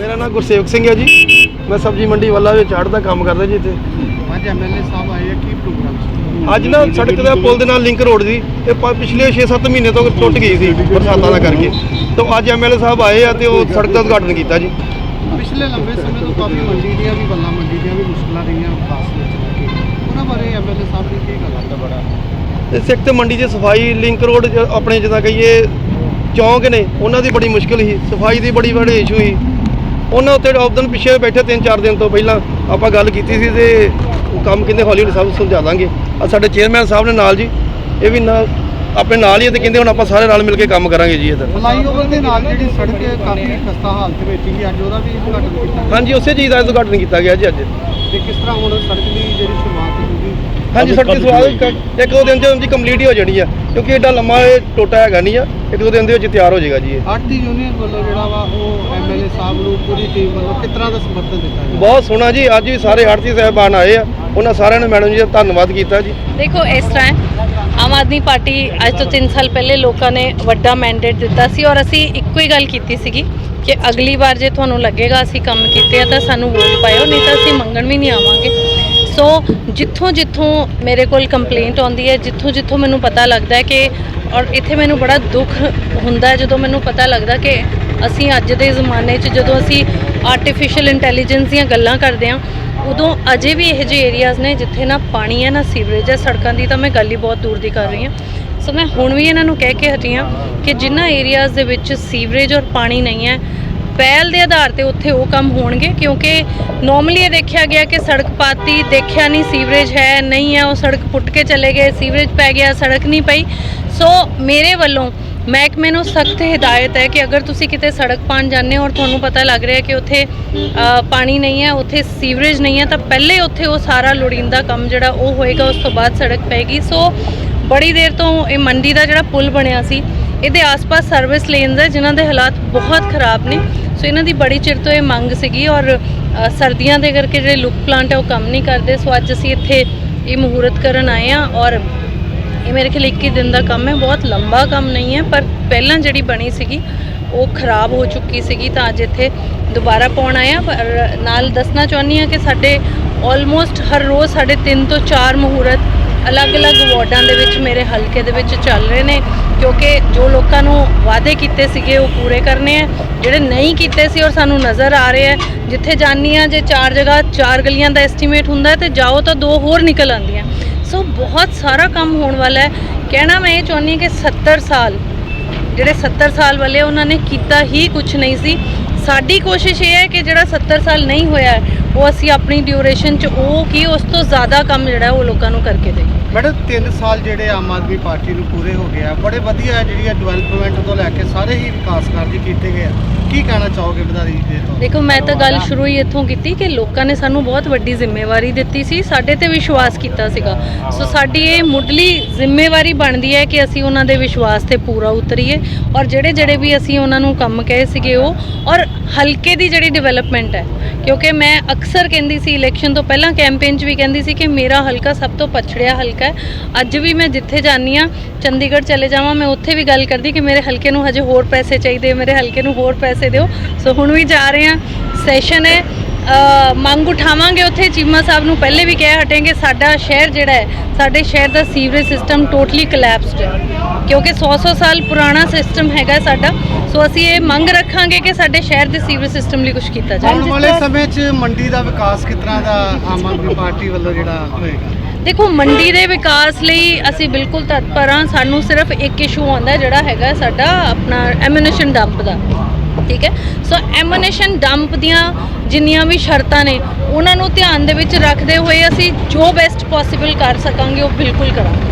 ਨਾਮ ਗੁਰਸੇਵਕ ਸਿੰਘ ਹੈ ਜੀ। ਮੈਂ ਸਬਜ਼ੀ ਮੰਡੀ ਵਾਲਾ ਵਿੱਚ ਚਾੜ ਦਾ ਕੰਮ ਕਰਦਾ ਜੀ ਇੱਥੇ। ਅੱਜ ਐਮਐਲਏ ਸਾਹਿਬ ਆਏ ਆ ਕੀ ਪ੍ਰੋਗਰਾਮ ਸੀ? ਅੱਜ ਨਾ ਸੜਕ ਦਾ ਪੁਲ ਦੇ ਨਾਲ ਲਿੰਕ ਰੋਡ ਦੀ ਇਹ ਪ- ਪਿਛਲੇ 6-7 ਮਹੀਨੇ ਤੋਂ ਟੁੱਟ ਗਈ ਸੀ ਬਰਸਾਤਾਂ ਦਾ ਕਰਕੇ। ਤਾਂ ਅੱਜ ਐਮਐਲਏ ਸਾਹਿਬ ਆਏ ਆ ਤੇ ਉਹ ਸੜਕ ਦਾ ਉਦਘਾਟਨ ਕੀਤਾ ਜੀ। ਪਿਛਲੇ ਲੰਬੇ ਸਮੇਂ ਤੋਂ ਕਾਫੀ ਮੰਡੀ ਦੀਆਂ ਵੀ ਬੱਲਾ ਮੰਡੀ ਦੀਆਂ ਵੀ ਮੁਸ਼ਕਲਾਂ ਰਹੀਆਂ ਵਿਕਾਸ ਵਿੱਚ ਲੈ ਕੇ। ਉਹਨਾਂ ਬਾਰੇ ਐਮਐਲਏ ਸਾਹਿਬ ਨੇ ਕੀ ਗੱਲ ਆਖੀ ਬੜਾ? ਤੇ ਸਿੱਖ ਤੇ ਮੰਡੀ 'ਚ ਸਫ਼ਾਈ ਲਿੰਕ ਰੋਡ ਜ- ਆਪਣੇ ਜਿੱਦਾਂ ਕਹੀਏ ਚੌਂਕ ਨੇ ਉਹਨਾਂ ਦੀ ਬੜੀ ਮੁਸ਼ਕਲ ਸੀ। ਸਫ਼ਾਈ ਦੀ ਬੜੀ ਬੜੀ ਇਸ਼ੂ ਸੀ। ਉਹਨਾਂ ਉੱਤੇ ਆਪਦਨ ਪਿੱਛੇ ਬੈਠੇ 3-4 ਦਿਨ ਤੋਂ ਪਹਿਲਾਂ ਆਪਾਂ ਗੱਲ ਕੀਤੀ ਸੀ ਤੇ ਉਹ ਕੰਮ ਕਹਿੰਦੇ ਹੌਲੀ ਹੌਲੀ ਸਭ ਸੁਲਝਾ ਦਾਂਗੇ। ਆ ਸਾਡੇ ਚੇਅਰਮੈਨ ਸਾਹਿਬ ਨੇ ਨਾਲ ਜੀ ਇਹ ਵੀ ਨਾਲ ਆਪਣੇ ਨਾਲ ਹੀ ਤੇ ਕਹਿੰਦੇ ਹੁਣ ਆਪਾਂ ਸਾਰੇ ਨਾਲ ਮਿਲ ਕੇ ਕੰਮ ਕਰਾਂਗੇ ਜੀ ਇਹਦਾ ਫਲਾਈਓਵਰ ਦੇ ਨਾਲ ਜਿਹੜੀ ਸੜਕ ਕਾਫੀ ਖਸਤਾ ਹਾਲਤ ਵਿੱਚ ਸੀ ਅੱਜ ਉਹਦਾ ਵੀ ਉਦਘਾਟਨ ਕੀਤਾ। ਹਾਂਜੀ ਉਸੇ ਚੀਜ਼ ਦਾ ਉਦਘਾਟਨ ਕੀਤਾ ਗਿਆ ਜੀ ਅੱਜ। ਤੇ ਕਿਸ ਤਰ੍ਹਾਂ ਹੁਣ ਸੜਕ ਦੀ ਹਾਂਜੀ ਸੜਕ ਦੀ ਸਵਾਲ ਇੱਕ ਦੋ ਦਿਨ ਚ ਜੀ ਕੰਪਲੀਟ ਹੀ ਹੋ ਜਾਣੀ ਆ ਕਿਉਂਕਿ ਏਡਾ ਲੰਮਾ ਇਹ ਟੋਟਾ ਹੈਗਾ ਨਹੀਂ ਆ ਇੱਕ ਦੋ ਦਿਨ ਦੇ ਵਿੱਚ ਤਿਆਰ ਹੋ ਜਾਏਗਾ ਜੀ ਇਹ। ਆਰਟੀ ਯੂਨੀਅਨ ਵੱਲੋਂ ਜਿਹੜਾ ਵਾ ਉਹ ਐਮਐਲਏ ਸਾਹਿਬ ਨੂੰ ਪੂਰੀ ਟੀਮ ਵੱਲੋਂ ਕਿਸ ਤਰ੍ਹਾਂ ਦਾ ਸਮਰਥਨ ਦਿੱਤਾ ਗਿਆ? ਬਹੁਤ ਸੋਹਣਾ ਜੀ ਅੱਜ ਵੀ ਸਾਰੇ ਆੜਤੀ ਸਾਹਿਬਾਨ ਆਏ ਆ ਉਹਨਾਂ ਸਾਰਿਆਂ ਨੇ ਮੈਡਮ ਜੀ ਦਾ ਧੰਨਵਾਦ ਕੀਤਾ ਜੀ। ਦੇਖੋ ਇਸ ਤਰ੍ਹਾਂ ਆਮ ਆਦਮੀ ਪਾਰਟੀ ਅੱਜ ਤੋਂ 3 ਸਾਲ ਪਹਿਲੇ ਲੋਕਾਂ ਨੇ ਵੱਡਾ ਮੈਂਡੇਟ ਦਿੱਤਾ ਸੀ ਔਰ ਅਸੀਂ ਇੱਕੋ ਹੀ ਗੱਲ ਕੀਤੀ ਸੀਗੀ ਕਿ ਅਗਲੀ ਵਾਰ ਜੇ ਤੁਹਾਨੂੰ ਲੱਗੇਗਾ ਅਸੀਂ ਕੰਮ ਕੀਤੇ ਆ ਤਾਂ ਸਾਨੂੰ ਵੋਟ ਪਾਇਓ ਨਹੀਂ ਤਾਂ ਅਸੀਂ ਮੰਗਣ ਵੀ ਨਹੀਂ ਆਵਾਂਗੇ। ਸੋ ਜਿੱਥੋਂ ਜਿੱਥੋਂ ਮੇਰੇ ਕੋਲ ਕੰਪਲੇਂਟ ਆਉਂਦੀ ਹੈ, ਜਿੱਥੋਂ ਜਿੱਥੋਂ ਮੈਨੂੰ ਪਤਾ ਲੱਗਦਾ ਹੈ ਕਿ ਔਰ ਇੱਥੇ ਮੈਨੂੰ ਬੜਾ ਦੁੱਖ ਹੁੰਦਾ ਜਦੋਂ ਮੈਨੂੰ ਪਤਾ ਲੱਗਦਾ ਕਿ ਅਸੀਂ ਅੱਜ ਦੇ ਜ਼ਮਾਨੇ 'ਚ ਜਦੋਂ ਅਸੀਂ ਆਰਟੀਫੀਸ਼ੀਅਲ ਇੰਟੈਲੀਜੈਂਸ ਦੀਆਂ ਗੱਲਾਂ ਕਰਦੇ ਹਾਂ, ਉਦੋਂ ਅਜੇ ਵੀ ਇਹੋ ਜਿਹੇ ਏਰੀਆਜ਼ ਨੇ ਜਿੱਥੇ ਨਾ ਪਾਣੀ ਹੈ, ਨਾ ਸੀਵਰੇਜ ਹੈ। ਸੜਕਾਂ ਦੀ ਤਾਂ ਮੈਂ ਗੱਲ ਹੀ ਬਹੁਤ ਦੂਰ ਦੀ ਕਰ ਰਹੀ ਹਾਂ। ਸੋ ਮੈਂ ਹੁਣ ਵੀ ਇਹਨਾਂ ਨੂੰ ਕਹਿ ਕੇ ਹਟੀ ਹਾਂ ਕਿ ਜਿਨ੍ਹਾਂ ਏਰੀਆਜ਼ ਦੇ ਵਿੱਚ ਸੀਵਰੇਜ ਔਰ ਪਾਣੀ ਨਹੀਂ ਹੈ ਪਹਿਲ ਦੇ ਆਧਾਰ ਤੇ ਉੱਥੇ ਉਹ ਕੰਮ ਹੋਣਗੇ, ਕਿਉਂਕਿ ਨੋਰਮਲੀ ਇਹ ਦੇਖਿਆ ਗਿਆ ਕਿ ਸੜਕ ਪਾਤੀ, ਦੇਖਿਆ ਨਹੀਂ ਸੀਵਰੇਜ ਹੈ, ਨਹੀਂ ਹੈ, ਉਹ ਸੜਕ ਪੁੱਟ ਕੇ ਚਲੇ ਗਏ, ਸੀਵਰੇਜ ਪੈ ਗਿਆ, ਸੜਕ ਨਹੀਂ ਪਈ। ਸੋ ਮੇਰੇ ਵੱਲੋਂ ਮਹਿਕਮੇ ਨੂੰ ਸਖਤ ਹਦਾਇਤ ਹੈ ਕਿ ਅਗਰ ਤੁਸੀਂ ਕਿਤੇ ਸੜਕ ਪਾਣ ਜਾਂਦੇ ਹੋ ਔਰ ਤੁਹਾਨੂੰ ਪਤਾ ਲੱਗ ਰਿਹਾ ਕਿ ਉੱਥੇ ਪਾਣੀ ਨਹੀਂ ਹੈ, ਉੱਥੇ ਸੀਵਰੇਜ ਨਹੀਂ ਹੈ, ਤਾਂ ਪਹਿਲੇ ਉੱਥੇ ਉਹ ਸਾਰਾ ਲੋੜੀਂਦਾ ਕੰਮ ਜਿਹੜਾ ਉਹ ਹੋਏਗਾ, ਉਸ ਤੋਂ ਬਾਅਦ ਸੜਕ ਪਏਗੀ। ਸੋ ਬੜੀ ਦੇਰ ਤੋਂ ਇਹ ਮੰਡੀ ਦਾ ਜਿਹੜਾ ਪੁਲ ਬਣਿਆ ਸੀ, ਇਹਦੇ ਆਸ-ਪਾਸ ਸਰਵਿਸ ਲੇਨਸ ਹੈ, ਜਿਨ੍ਹਾਂ ਦੇ ਹਾਲਾਤ ਬਹੁਤ ਖਰਾਬ ਨੇ। ਸੋ ਇਹਨਾਂ ਦੀ ਬੜੀ ਚਿਰ ਤੋਂ ਇਹ ਮੰਗ ਸੀਗੀ ਔਰ ਸਰਦੀਆਂ ਦੇ ਕਰਕੇ ਜਿਹੜੇ ਲੁੱਕ ਪਲਾਂਟ ਹੈ ਉਹ ਕੰਮ ਨਹੀਂ ਕਰਦੇ। ਸੋ ਅੱਜ ਅਸੀਂ ਇੱਥੇ ਇਹ ਮੁਹੂਰਤ ਕਰਨ ਆਏ ਆ ਔਰ ਇਹ ਮੇਰੇ ਖਿਆਲ 21 ਦਿਨ ਦਾ ਕੰਮ ਹੈ। ਬਹੁਤ ਲੰਬਾ ਕੰਮ ਨਹੀਂ ਹੈ, ਪਰ ਪਹਿਲਾਂ ਜਿਹੜੀ ਬਣੀ ਸੀਗੀ, ਉਹ ਖਰਾਬ ਹੋ ਚੁੱਕੀ ਸੀਗੀ ਤਾਂ ਅੱਜ ਇੱਥੇ ਦੁਬਾਰਾ ਪਾਉਣ ਆਏ ਆ ਪਰ ਨਾਲ ਦੱਸਣਾ ਚਾਹੁੰਦੀ ਹਾਂ ਕਿ ਸਾਡੇ ਆਲਮੋਸਟ ਹਰ ਰੋਜ਼ ਸਾਡੇ 3 ਤੋਂ 4 ਮੁਹੂਰਤ ਅਲੱਗ-ਅਲੱਗ ਵਾਰਡਾਂ ਦੇ ਵਿੱਚ ਮੇਰੇ ਹਲਕੇ ਦੇ ਵਿੱਚ ਚੱਲ ਰਹੇ ਨੇ, ਕਿਉਂਕਿ ਜੋ ਲੋਕਾਂ ਨੂੰ ਵਾਅਦੇ ਕੀਤੇ ਸੀਗੇ ਉਹ ਪੂਰੇ ਕਰਨੇ ਆ, ਜਿਹੜੇ ਨਹੀਂ ਕੀਤੇ ਸੀ ਔਰ ਸਾਨੂੰ ਨਜ਼ਰ ਆ ਰਹੇ ਆ, ਜਿੱਥੇ ਜਾਨੀ ਆ ਜੇ ਚਾਰ ਜਗ੍ਹਾ, ਚਾਰ ਗਲੀਆਂ ਦਾ ਐਸਟੀਮੇਟ ਹੁੰਦਾ ਹੈ ਤੇ ਜਾਓ ਤਾਂ ਦੋ ਹੋਰ ਨਿਕਲ ਆਉਂਦੀਆਂ। ਸੋ ਬਹੁਤ ਸਾਰਾ ਕੰਮ ਹੋਣ ਵਾਲਾ ਹੈ। ਕਹਿਣਾ ਮੈਂ ਇਹ ਚਾਹੁੰਦੀ ਹਾਂ ਕਿ 70 ਸਾਲ, ਜਿਹੜੇ 70 ਸਾਲ ਵਾਲੇ ਉਹਨਾਂ ਨੇ ਕੀਤਾ ਹੀ ਕੁਝ ਨਹੀਂ ਸੀ। ਸਾਡੀ ਕੋਸ਼ਿਸ਼ ਇਹ ਹੈ ਕਿ ਜਿਹੜਾ 70 ਸਾਲ ਨਹੀਂ ਹੋਇਆ, ਉਹ ਅਸੀਂ ਆਪਣੀ ਡਿਊਰੇਸ਼ਨ 'ਚ ਉਹ ਕੀ, ਉਸ ਤੋਂ ਜ਼ਿਆਦਾ ਕੰਮ ਜਿਹੜਾ ਉਹ ਲੋਕਾਂ ਨੂੰ ਕਰਕੇ ਦੇ ਮੈਡਮ 3 ਸਾਲ ਜਿਹੜੇ ਆਮ ਆਦਮੀ ਪਾਰਟੀ ਨੂੰ ਪੂਰੇ ਹੋ ਗਏ ਆ, ਬੜੇ ਵਧੀਆ ਜਿਹੜੀ ਡਿਵੈਲਪਮੈਂਟ ਤੋਂ ਲੈ ਕੇ ਸਾਰੇ ਹੀ ਵਿਕਾਸ ਕਾਰਜ ਕੀਤੇ ਗਏ ਆ। ਕੀ ਕਹਿਣਾ ਚਾਹੋਗੇ ਵਧਾਰੀ ਦੇ ਤੋਂ? ਦੇਖੋ, ਮੈਂ ਤਾਂ ਗੱਲ ਸ਼ੁਰੂ ਹੀ ਇੱਥੋਂ ਕੀਤੀ ਕਿ ਲੋਕਾਂ ਨੇ ਸਾਨੂੰ ਬਹੁਤ ਵੱਡੀ ਜ਼ਿੰਮੇਵਾਰੀ ਦਿੱਤੀ ਸੀ, ਸਾਡੇ ਤੇ ਵਿਸ਼ਵਾਸ ਕੀਤਾ ਸੀਗਾ। ਸੋ ਸਾਡੀ ਇਹ ਮੁੱਢਲੀ ਜ਼ਿੰਮੇਵਾਰੀ ਬਣਦੀ ਹੈ ਕਿ ਅਸੀਂ ਉਹਨਾਂ ਦੇ ਵਿਸ਼ਵਾਸ ਤੇ ਪੂਰਾ ਉਤਰੀਏ ਔਰ ਜਿਹੜੇ ਜਿਹੜੇ ਵੀ ਅਸੀਂ ਉਹਨਾਂ ਨੂੰ ਕੰਮ ਕਹੇ ਸੀਗੇ ਉਹ, ਔਰ ਹਲਕੇ ਦੀ ਜਿਹੜੀ ਡਿਵੈਲਪਮੈਂਟ ਹੈ। ਕਿਉਂਕਿ ਮੈਂ ਅਕਸਰ ਕਹਿੰਦੀ ਸੀ ਇਲੈਕਸ਼ਨ ਤੋਂ ਪਹਿਲਾਂ ਕੈਂਪੇਨ 'ਚ ਵੀ ਕਹਿੰਦੀ ਸੀ ਕਿ ਮੇਰਾ ਹਲਕਾ ਸਭ ਤੋਂ ਪਛੜਿਆ ਹਲਕਾ ਹੈ। ਅੱਜ ਵੀ ਮੈਂ ਜਿੱਥੇ ਜਾਂਦੀ ਆ ਚੰਡੀਗੜ੍ਹ ਚਲੇ ਜਾਵਾਂ, ਮੈਂ ਉੱਥੇ ਵੀ ਗੱਲ ਕਰਦੀ ਕਿ ਮੇਰੇ ਹਲਕੇ ਨੂੰ ਹਜੇ ਹੋਰ ਪੈਸੇ ਚਾਹੀਦੇ ਮੇਰੇ ਹਲਕੇ ਨੂੰ ਹੋਰ ਪੈਸੇ ਦਿਓ। ਸੋ ਹੁਣ ਵੀ ਜਾ ਰਹੇ ਆ ਸੈਸ਼ਨ ਹੈ। ਮੰਗ ਉਠਾਵਾਂਗੇ ਉੱਥੇ। ਚੀਮਾ ਸਾਹਿਬ ਨੂੰ ਪਹਿਲੇ ਵੀ ਕਹਿ ਹਟेंगे ਸਾਡਾ ਸ਼ਹਿਰ ਜਿਹੜਾ ਹੈ, ਸਾਡੇ ਸ਼ਹਿਰ ਦਾ ਸੀਵਰੇਜ ਸਿਸਟਮ ਟੋਟਲੀ ਕੋਲੈਪਸਡ ਹੈ। ਕਿਉਂਕਿ 100-100 ਸਾਲ ਪੁਰਾਣਾ ਸਿਸਟਮ ਹੈਗਾ ਸਾਡਾ। ਸੋ ਅਸੀਂ ਇਹ ਮੰਗ ਰੱਖਾਂਗੇ ਕਿ ਸਾਡੇ ਸ਼ਹਿਰ ਦੇ ਸੀਵਰੇਜ ਸਿਸਟਮ ਲਈ ਕੁਝ ਕੀਤਾ ਜਾਵੇ। ਆਉਣ ਵਾਲੇ ਸਮੇਂ 'ਚ ਮੰਡੀ ਦਾ ਵਿਕਾਸ ਕਿਸ ਤਰ੍ਹਾਂ ਦਾ ਆਮ ਆਦਮੀ ਪਾਰਟੀ ਵੱਲੋਂ ਜਿਹੜਾ ਹੋਏਗਾ? ਦੇਖੋ, ਮੰਡੀ ਦੇ ਵਿਕਾਸ ਲਈ ਅਸੀਂ ਬਿਲਕੁਲ ਤਤਪਰ ਹਾਂ। ਸਾਨੂੰ ਸਿਰਫ ਇੱਕ ਇਸ਼ੂ ਆਉਂਦਾ, ਜਿਹੜਾ ਹੈਗਾ ਸਾਡਾ ਆਪਣਾ ਐਮੂਨੇਸ਼ਨ ਡੰਪ ਦਾ। ਠੀਕ ਹੈ? ਸੋ ਐਮੂਨੇਸ਼ਨ ਡੰਪ ਦੀਆਂ ਜਿੰਨੀਆਂ ਵੀ ਸ਼ਰਤਾਂ ਨੇ, ਉਹਨਾਂ ਨੂੰ ਧਿਆਨ ਦੇ ਵਿੱਚ ਰੱਖਦੇ ਹੋਏ ਅਸੀਂ ਜੋ ਬੈਸਟ ਪੋਸੀਬਲ ਕਰ ਸਕਾਂਗੇ, ਉਹ ਬਿਲਕੁਲ ਕਰਾਂਗੇ।